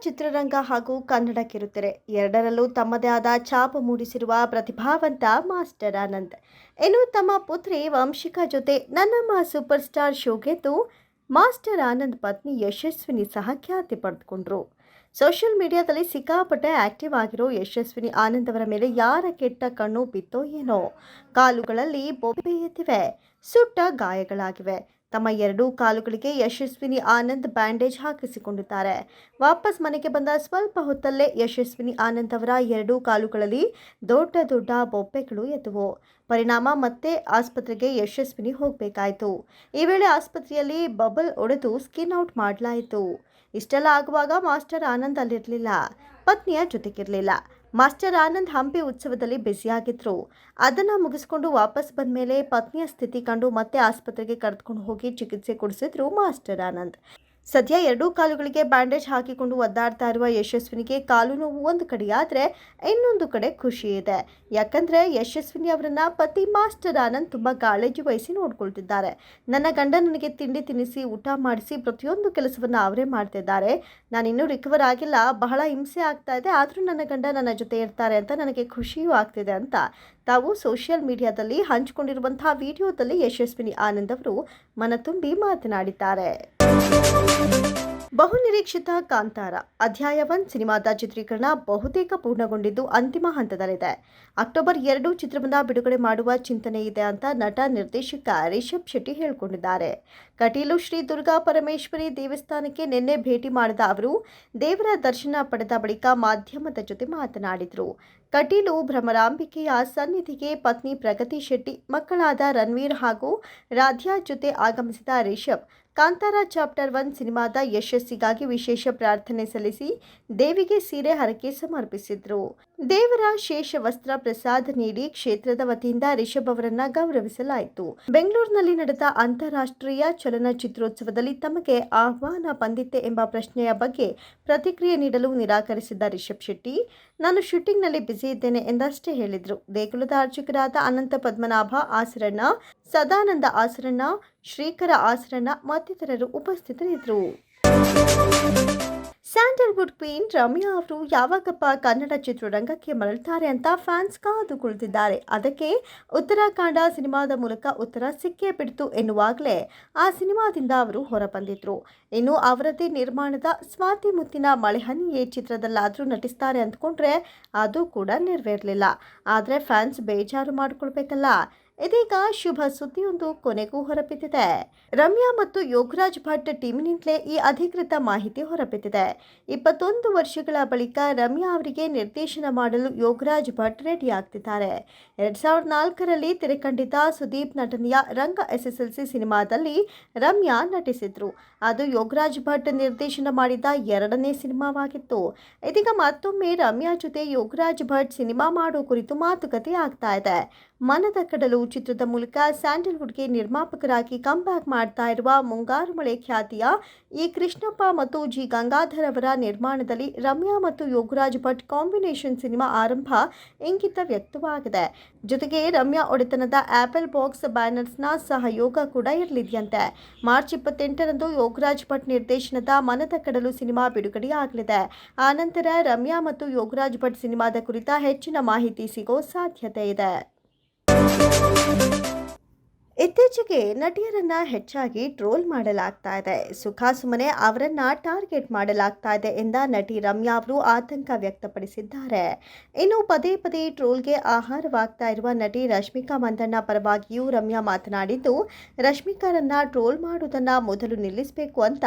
ಚಿತ್ರರಂಗ ಹಾಗೂ ಕನ್ನಡ ಕಿರುತೆರೆ ಎರಡರಲ್ಲೂ ತಮ್ಮದೇ ಆದ ಛಾಪ ಮೂಡಿಸಿರುವ ಪ್ರತಿಭಾವಂತ ಮಾಸ್ಟರ್ ಆನಂದ್. ಇನ್ನು ತಮ್ಮ ಪುತ್ರಿ ವಂಶಿಕಾ ಜೊತೆ ನನ್ನಮ್ಮ ಸೂಪರ್ ಸ್ಟಾರ್ ಶೋಗೆದ್ದು ಮಾಸ್ಟರ್ ಆನಂದ್ ಪತ್ನಿ ಯಶಸ್ವಿನಿ ಸಹ ಖ್ಯಾತಿ ಪಡೆದುಕೊಂಡ್ರು. ಸೋಷಿಯಲ್ ಮೀಡಿಯಾದಲ್ಲಿ ಸಿಕ್ಕಾಪಟ್ಟೆ ಆಕ್ಟಿವ್ ಆಗಿರೋ ಯಶಸ್ವಿನಿ ಆನಂದ್ ಅವರ ಮೇಲೆ ಯಾರ ಕೆಟ್ಟ ಕಣ್ಣು ಬಿತ್ತೋ ಏನೋ. ಕಾಲುಗಳಲ್ಲಿ ಬೊಬ್ಬೆ ಎದ್ದಿವೆ ಸುಟ್ಟ ಗಾಯಗಳಾಗಿವೆ. ತಮ್ಮ ಎರಡೂ ಕಾಲುಗಳಿಗೆ ಯಶಸ್ವಿನಿ ಆನಂದ್ ಬ್ಯಾಂಡೇಜ್ ಹಾಕಿಸಿಕೊಂಡಿದ್ದಾರೆ. ವಾಪಸ್ ಮನೆಗೆ ಬಂದ ಸ್ವಲ್ಪ ಹೊತ್ತಲ್ಲೇ ಯಶಸ್ವಿನಿ ಆನಂದ್ ಅವರ ಎರಡೂ ಕಾಲುಗಳಲ್ಲಿ ದೊಡ್ಡ ದೊಡ್ಡ ಬೊಬ್ಬೆಗಳು ಎದ್ದುವು. ಪರಿಣಾಮ ಮತ್ತೆ ಆಸ್ಪತ್ರೆಗೆ ಯಶಸ್ವಿನಿ ಹೋಗಬೇಕಾಯಿತು. ಈ ವೇಳೆ ಆಸ್ಪತ್ರೆಯಲ್ಲಿ ಬಬಲ್ ಒಡೆದು ಸ್ಕಿನ್ ಔಟ್ ಮಾಡಲಾಯಿತು. ಇಷ್ಟೆಲ್ಲ ಆಗುವಾಗ ಮಾಸ್ಟರ್ ಆನಂದ್ ಅಲ್ಲಿರಲಿಲ್ಲ. ಪತ್ನಿಯ ಜೊತೆಗಿರಲಿಲ್ಲ. ಮಾಸ್ಟರ್ ಆನಂದ್ ಹಂಪಿ ಉತ್ಸವದಲ್ಲಿ ಬ್ಯುಸಿಯಾಗಿದ್ರು. ಅದನ್ನು ಮುಗಿಸ್ಕೊಂಡು ವಾಪಸ್ ಬಂದ ಮೇಲೆ ಪತ್ನಿಯ ಸ್ಥಿತಿ ಕಂಡು ಮತ್ತೆ ಆಸ್ಪತ್ರೆಗೆ ಕರೆದುಕೊಂಡು ಹೋಗಿ ಚಿಕಿತ್ಸೆ ಕೊಡಿಸಿದ್ರು ಮಾಸ್ಟರ್ ಆನಂದ್. ಸದ್ಯ ಎರಡೂ ಕಾಲುಗಳಿಗೆ ಬ್ಯಾಂಡೇಜ್ ಹಾಕಿಕೊಂಡು ಒದ್ದಾಡ್ತಾ ಇರುವ ಯಶಸ್ವಿನಿಗೆ ಕಾಲು ನೋವು ಒಂದು ಕಡೆಯಾದರೆ ಇನ್ನೊಂದು ಕಡೆ ಖುಷಿ ಇದೆ. ಯಾಕಂದರೆ ಯಶಸ್ವಿನಿ ಅವರನ್ನ ಪತಿ ಮಾಸ್ಟರ್ ಆನಂದ್ ತುಂಬ ಕಾಳಜಿ ವಹಿಸಿ ನೋಡ್ಕೊಳ್ತಿದ್ದಾರೆ. ನನ್ನ ಗಂಡ ನನಗೆ ತಿಂಡಿ ತಿನ್ನಿಸಿ ಊಟ ಮಾಡಿಸಿ ಪ್ರತಿಯೊಂದು ಕೆಲಸವನ್ನು ಅವರೇ ಮಾಡ್ತಿದ್ದಾರೆ. ನಾನಿನ್ನೂ ರಿಕವರ್ ಆಗಿಲ್ಲ. ಬಹಳ ಹಿಂಸೆ ಆಗ್ತಾ ಇದೆ. ಆದರೂ ನನ್ನ ಗಂಡ ನನ್ನ ಜೊತೆ ಇರ್ತಾರೆ ಅಂತ ನನಗೆ ಖುಷಿಯೂ ಆಗ್ತಿದೆ ಅಂತ ತಾವು ಸೋಷಿಯಲ್ ಮೀಡಿಯಾದಲ್ಲಿ ಹಂಚಿಕೊಂಡಿರುವಂತಹ ವಿಡಿಯೋದಲ್ಲಿ ಯಶಸ್ವಿನಿ ಆನಂದ್ ಅವರು ಮನತುಂಬಿ ಮಾತನಾಡಿದ್ದಾರೆ. ಬಹುನಿರೀಕ್ಷಿತ ಕಾಂತಾರ. ಅಧ್ಯಾಯ ಒನ್ ಸಿನಿಮಾದ ಚಿತ್ರೀಕರಣ ಬಹುತೇಕ ಪೂರ್ಣಗೊಂಡಿದ್ದು ಅಂತಿಮ ಹಂತದಲ್ಲಿದೆ. ಅಕ್ಟೋಬರ್ ಎರಡು ಚಿತ್ರವನ್ನ ಬಿಡುಗಡೆ ಮಾಡುವ ಚಿಂತನೆ ಇದೆ ಅಂತ ನಟ ನಿರ್ದೇಶಕ ರಿಷಬ್ ಶೆಟ್ಟಿ ಹೇಳಿಕೊಂಡಿದ್ದಾರೆ. ಕಟೀಲು ಶ್ರೀ ದುರ್ಗಾ ಪರಮೇಶ್ವರಿ ದೇವಸ್ಥಾನಕ್ಕೆ ನಿನ್ನೆ ಭೇಟಿ ಮಾಡಿದ ಅವರು, ದೇವರ ದರ್ಶನ ಪಡೆದ ಬಳಿಕ ಮಾಧ್ಯಮದ ಜೊತೆ ಮಾತನಾಡಿದರು. ಕಟೀಲು ಭ್ರಮರಾಂಬಿಕೆಯ ಸನ್ನಿಧಿಗೆ ಪತ್ನಿ ಪ್ರಗತಿ ಶೆಟ್ಟಿ, ಮಕ್ಕಳಾದ ರಣವೀರ್ ಹಾಗೂ ರಾಧ್ಯಾ ಜೊತೆ ಆಗಮಿಸಿದ ರಿಷಬ್ ಕಾಂತಾರ ಚಾಪ್ಟರ್ ಒನ್ ಸಿನಿಮಾದ ಯಶಸ್ಸಿಗಾಗಿ ವಿಶೇಷ ಪ್ರಾರ್ಥನೆ ಸಲ್ಲಿಸಿ ದೇವಿಗೆ ಸೀರೆ ಹರಕೆ ಸಮರ್ಪಿಸಿದ್ರು. ದೇವರ ಶೇಷ ವಸ್ತ್ರ ಪ್ರಸಾದ ನೀಡಿ ಕ್ಷೇತ್ರದ ವತಿಯಿಂದ ರಿಷಬ್ ಅವರನ್ನ ಗೌರವಿಸಲಾಯಿತು. ಬೆಂಗಳೂರಿನಲ್ಲಿ ನಡೆದ ಅಂತಾರಾಷ್ಟ್ರೀಯ ಚಲನಚಿತ್ರೋತ್ಸವದಲ್ಲಿ ತಮಗೆ ಆಹ್ವಾನ ಬಂದಿತ್ತೆ ಎಂಬ ಪ್ರಶ್ನೆಯ ಬಗ್ಗೆ ಪ್ರತಿಕ್ರಿಯೆ ನೀಡಲು ನಿರಾಕರಿಸಿದ ರಿಷಬ್ ಶೆಟ್ಟಿ ನಾನು ಶೂಟಿಂಗ್ನಲ್ಲಿ ಬ್ಯುಸಿ ಇದ್ದೇನೆ ಎಂದಷ್ಟೇ ಹೇಳಿದರು. ದೇಗುಲದ ಅರ್ಚಕರಾದ ಅನಂತ ಪದ್ಮನಾಭ ಆಸರಣ್ಣ, ಸದಾನಂದ ಆಸರಣ್ಣ, ಶ್ರೀಕರ ಆಸರಣ್ಣ ಮತ್ತಿತರರು ಉಪಸ್ಥಿತರಿದ್ದರು. ಸ್ಯಾಂಡಲ್ವುಡ್ ಕ್ವೀನ್ ರಮ್ಯಾ ಅವರು ಯಾವಾಗಪ್ಪ ಕನ್ನಡ ಚಿತ್ರರಂಗಕ್ಕೆ ಮರಳ್ತಾರೆ ಅಂತ ಫ್ಯಾನ್ಸ್ ಕಾದು ಕುಳಿತಿದ್ದಾರೆ ಅದಕ್ಕೆ ಉತ್ತರಾಖಂಡ ಸಿನಿಮಾದ ಮೂಲಕ ಉತ್ತರ ಸಿಕ್ಕೇ ಬಿಡ್ತು ಎನ್ನುವಾಗಲೇ ಆ ಸಿನಿಮಾದಿಂದ ಅವರು ಹೊರಬಂದಿದ್ರು. ಇನ್ನು ಅವರದೇ ನಿರ್ಮಾಣದ ಸ್ವಾತಿ ಮುತ್ತಿನ ಮಳೆಹನಿಯೇ ಚಿತ್ರದಲ್ಲಾದರೂ ನಟಿಸ್ತಾರೆ ಅಂದ್ಕೊಂಡ್ರೆ ಅದು ಕೂಡ ನೆರವೇರಲಿಲ್ಲ. ಆದರೆ ಫ್ಯಾನ್ಸ್ ಬೇಜಾರು ಮಾಡಿಕೊಳ್ಬೇಕಲ್ಲ. ಇದೀಗ ಶುಭ ಸುದ್ದಿಯೊಂದು ಕೊನೆಗೂ ಹೊರಬಿದ್ದಿದೆ. ರಮ್ಯಾ ಮತ್ತು ಯೋಗರಾಜ್ ಭಟ್ ಟೀಮಿನಿಂದಲೇ ಈ ಅಧಿಕೃತ ಮಾಹಿತಿ ಹೊರಬಿದ್ದಿದೆ. ಇಪ್ಪತ್ತೊಂದು ವರ್ಷಗಳ ಬಳಿಕ ರಮ್ಯಾ ಅವರಿಗೆ ನಿರ್ದೇಶನ ಮಾಡಲು ಯೋಗರಾಜ್ ಭಟ್ ರೆಡಿ ಆಗ್ತಿದ್ದಾರೆ. ಎರಡ್ ಸಾವಿರದ ನಾಲ್ಕರಲ್ಲಿ ತೆರೆಕಂಡಿದ್ದ ಸುದೀಪ್ ನಟನೆಯ ರಂಗ ಎಸ್ಎಸ್ಎಲ್ಸಿ ಸಿನಿಮಾದಲ್ಲಿ ರಮ್ಯಾ ನಟಿಸಿದ್ರು. ಅದು ಯೋಗರಾಜ್ ಭಟ್ ನಿರ್ದೇಶನ ಮಾಡಿದ ಎರಡನೇ ಸಿನಿಮಾವಾಗಿತ್ತು. ಇದೀಗ ಮತ್ತೊಮ್ಮೆ ರಮ್ಯಾ ಜೊತೆ ಯೋಗರಾಜ್ ಭಟ್ ಸಿನಿಮಾ ಮಾಡೋ ಕುರಿತು ಮಾತುಕತೆ ಆಗ್ತಾ ಇದೆ. ಮನದ ಕಡಲು ಚಿತ್ರದ ಮೂಲಕ ಸ್ಯಾಂಡಲ್ವುಡ್ಗೆ ನಿರ್ಮಾಪಕರಾಗಿ ಕಂಬ್ಯಾಕ್ ಮಾಡ್ತಾ ಇರುವ ಮುಂಗಾರು ಮಳೆ ಖ್ಯಾತಿಯ ಈ ಕೃಷ್ಣಪ್ಪ ಮತ್ತು ಜಿ. ಗಂಗಾಧರ್ ಅವರ ನಿರ್ಮಾಣದಲ್ಲಿ ರಮ್ಯಾ ಮತ್ತು ಯೋಗರಾಜ್ ಭಟ್ ಕಾಂಬಿನೇಷನ್ ಸಿನಿಮಾ ಆರಂಭ ಇಂಗಿತ ವ್ಯಕ್ತವಾಗಿದೆ. ಜೊತೆಗೆ ರಮ್ಯಾ ಒಡೆತನದ ಆಪಲ್ ಬಾಕ್ಸ್ ಬ್ಯಾನರ್ಸ್ನ ಸಹಯೋಗ ಕೂಡ ಇರಲಿದೆಯಂತೆ. ಮಾರ್ಚ್ ಇಪ್ಪತ್ತೆಂಟರಂದು ಯೋಗರಾಜ್ ಭಟ್ ನಿರ್ದೇಶನದ ಮನದ ಕಡಲು ಸಿನಿಮಾ ಬಿಡುಗಡೆಯಾಗಲಿದೆ. ಆನಂತರ ರಮ್ಯಾ ಮತ್ತು ಯೋಗರಾಜ್ ಭಟ್ ಸಿನಿಮಾದ ಕುರಿತ ಹೆಚ್ಚಿನ ಮಾಹಿತಿ ಸಿಗೋ ಸಾಧ್ಯತೆ ಇದೆ. ಇತ್ತೀಚೆಗೆ ನಟಿಯರನ್ನ ಹೆಚ್ಚಾಗಿ ಟ್ರೋಲ್ ಮಾಡಲಾಗ್ತಾ ಇದೆ. ಸುಖಾಸುಮನೆ ಅವರನ್ನ ಟಾರ್ಗೆಟ್ ಮಾಡಲಾಗ್ತಾ ಇದೆ ಎಂದ ನಟಿ ರಮ್ಯಾ ಅವರು ಆತಂಕ ವ್ಯಕ್ತಪಡಿಸಿದ್ದಾರೆ. ಇನ್ನು ಪದೇ ಪದೇ ಟ್ರೋಲ್ಗೆ ಆಹಾರವಾಗ್ತಾ ಇರುವ ನಟಿ ರಶ್ಮಿಕಾ ಮಂದಣ್ಣ ಪರವಾಗಿಯೂ ರಮ್ಯಾ ಮಾತನಾಡಿದ್ದು, ರಶ್ಮಿಕಾರನ್ನ ಟ್ರೋಲ್ ಮಾಡುವುದನ್ನ ಮೊದಲು ನಿಲ್ಲಿಸಬೇಕು ಅಂತ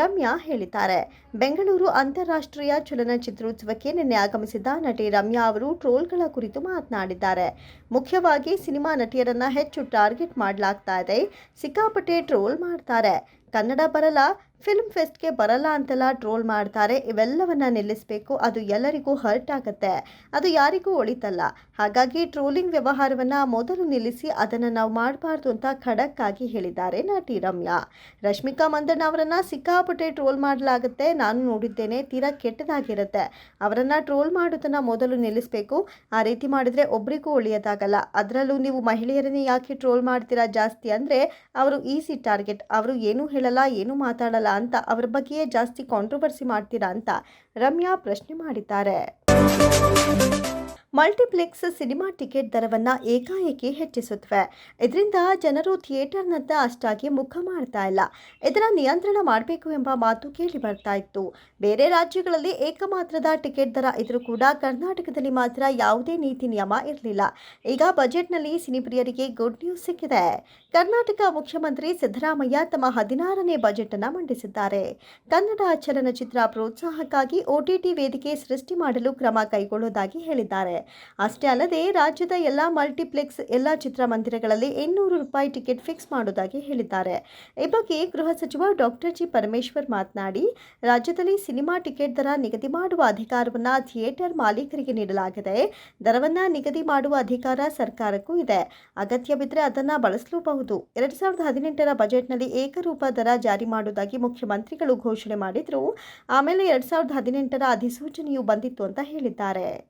ರಮ್ಯಾ ಹೇಳಿದ್ದಾರೆ. ಬೆಂಗಳೂರು ಅಂತಾರಾಷ್ಟ್ರೀಯ ಚಲನಚಿತ್ರೋತ್ಸವಕ್ಕೆ ನಿನ್ನೆ ಆಗಮಿಸಿದ ನಟಿ ರಮ್ಯಾ ಅವರು ಟ್ರೋಲ್ಗಳ ಕುರಿತು ಮಾತನಾಡಿದ್ದಾರೆ. ಮುಖ್ಯವಾಗಿ ಸಿನಿಮಾ ನಟಿಯರನ್ನ ಹೆಚ್ಚು ಟಾರ್ಗೆಟ್ ಮಾಡಲಾಗ್ತಾ ಇದೆ. ಸಿಕ್ಕಾಪಟ್ಟೆ ಟ್ರೋಲ್ ಮಾಡ್ತಾರೆ. ಕನ್ನಡ ಬರಲ್ಲ ಫಿಲ್ಮ್ ಫೆಸ್ಟ್ಗೆ ಬರಲ್ಲ ಅಂತೆಲ್ಲ ಟ್ರೋಲ್ ಮಾಡ್ತಾರೆ. ಇವೆಲ್ಲವನ್ನ ನಿಲ್ಲಿಸಬೇಕು. ಅದು ಎಲ್ಲರಿಗೂ ಹರ್ಟ್ ಆಗುತ್ತೆ. ಅದು ಯಾರಿಗೂ ಒಳಿತಲ್ಲ. ಹಾಗಾಗಿ ಟ್ರೋಲಿಂಗ್ ವ್ಯವಹಾರವನ್ನು ಮೊದಲು ನಿಲ್ಲಿಸಿ ಅದನ್ನು ನಾವು ಮಾಡಬಾರ್ದು ಅಂತ ಖಡಕ್ ಆಗಿ ಹೇಳಿದ್ದಾರೆ ನಟಿ ರಮ್ಯಾ. ರಶ್ಮಿಕಾ ಮಂದಣ್ಣ ಅವರನ್ನು ಸಿಕ್ಕಾಪಟ್ಟೆ ಟ್ರೋಲ್ ಮಾಡಲಾಗುತ್ತೆ. ನಾನು ನೋಡಿದ್ದೇನೆ, ತೀರಾ ಕೆಟ್ಟದಾಗಿರುತ್ತೆ. ಅವರನ್ನು ಟ್ರೋಲ್ ಮಾಡೋದನ್ನು ಮೊದಲು ನಿಲ್ಲಿಸಬೇಕು. ಆ ರೀತಿ ಮಾಡಿದರೆ ಒಬ್ರಿಗೂ ಒಳ್ಳೆಯದಾಗಲ್ಲ. ಅದರಲ್ಲೂ ನೀವು ಮಹಿಳೆಯರನ್ನೇ ಯಾಕೆ ಟ್ರೋಲ್ ಮಾಡ್ತೀರಾ ಜಾಸ್ತಿ ಅಂದರೆ, ಅವರು ಈಸಿ ಟಾರ್ಗೆಟ್ ಅವರು ಏನೂ ಹೇಳಲ್ಲ ಏನು ಮಾತಾಡಲ್ಲ ಅಂತ ಅವರ ಬಗ್ಗೆಯೇ ಜಾಸ್ತಿ ಕಾಂಟ್ರವರ್ಸಿ ಮಾಡ್ತೀರಾ ಅಂತ ರಮ್ಯಾ ಪ್ರಶ್ನೆ ಮಾಡಿದ್ದಾರೆ. ಮಲ್ಟಿಪ್ಲೆಕ್ಸ್ ಸಿನಿಮಾ ಟಿಕೆಟ್ ದರವನ್ನು ಏಕಾಏಕಿ ಹೆಚ್ಚಿಸುತ್ತವೆ. ಇದರಿಂದ ಜನರು ಥಿಯೇಟರ್ನತ್ತ ಅಷ್ಟಾಗಿ ಮುಖ ಮಾಡ್ತಾ ಇಲ್ಲ. ಇದರ ನಿಯಂತ್ರಣ ಮಾಡಬೇಕು ಎಂಬ ಮಾತು ಕೇಳಿ ಬರ್ತಾ ಇತ್ತು. ಬೇರೆ ರಾಜ್ಯಗಳಲ್ಲಿ ಏಕಮಾತ್ರದ ಟಿಕೆಟ್ ದರ ಇದ್ರೂ ಕೂಡ ಕರ್ನಾಟಕದಲ್ಲಿ ಮಾತ್ರ ಯಾವುದೇ ನೀತಿ ನಿಯಮ ಇರಲಿಲ್ಲ. ಈಗ ಬಜೆಟ್ನಲ್ಲಿ ಸಿನಿಪ್ರಿಯರಿಗೆ ಗುಡ್ ನ್ಯೂಸ್ ಸಿಕ್ಕಿದೆ. ಕರ್ನಾಟಕ ಮುಖ್ಯಮಂತ್ರಿ ಸಿದ್ದರಾಮಯ್ಯ ತಮ್ಮ ಹದಿನಾರನೇ ಬಜೆಟ್ ಅನ್ನು ಮಂಡಿಸಿದ್ದಾರೆ. ಕನ್ನಡ ಚಲನಚಿತ್ರ ಪ್ರೋತ್ಸಾಹಕ್ಕಾಗಿ ಒಟಿಟಿ ವೇದಿಕೆ ಸೃಷ್ಟಿ ಮಾಡಲು ಕ್ರಮ ಕೈಗೊಳ್ಳುವುದಾಗಿ ಹೇಳಿದ್ದಾರೆ. ಅಷ್ಟೇ ಅಲ್ಲದೆ ರಾಜ್ಯದ ಎಲ್ಲ ಮಲ್ಟಿಪ್ಲೆಕ್ಸ್ ಎಲ್ಲ ಚಿತ್ರಮಂದಿರಗಳಲ್ಲಿ ಇನ್ನೂರು ರೂಪಾಯಿ ಟಿಕೆಟ್ ಫಿಕ್ಸ್ ಮಾಡುವುದಾಗಿ ಹೇಳಿದ್ದಾರೆ. ಈ ಬಗ್ಗೆ ಗೃಹ ಸಚಿವ ಡಾಕ್ಟರ್ ಜಿ ಪರಮೇಶ್ವರ್ ಮಾತನಾಡಿ, ರಾಜ್ಯದಲ್ಲಿ ಸಿನಿಮಾ ಟಿಕೆಟ್ ದರ ನಿಗದಿ ಮಾಡುವ ಅಧಿಕಾರವನ್ನು ಥಿಯೇಟರ್ ಮಾಲೀಕರಿಗೆ ನೀಡಲಾಗಿದೆ. ದರವನ್ನು ನಿಗದಿ ಮಾಡುವ ಅಧಿಕಾರ ಸರ್ಕಾರಕ್ಕೂ ಇದೆ. ಅಗತ್ಯ ಬಿದ್ದರೆ ಅದನ್ನು ಬಳಸಲೂಬಹುದು. ಎರಡು ಸಾವಿರದ ಹದಿನೆಂಟರ ಬಜೆಟ್ನಲ್ಲಿ ಏಕರೂಪ ದರ ಜಾರಿ ಮಾಡುವುದಾಗಿ ಮುಖ್ಯಮಂತ್ರಿಗಳು ಘೋಷಣೆ ಮಾಡಿದ್ರು. ಆಮೇಲೆ ಎರಡು ಸಾವಿರದ ಹದಿನೆಂಟರ ಅಧಿಸೂಚನೆಯು ಬಂದಿತ್ತು ಅಂತ ಹೇಳಿದ್ದಾರೆ.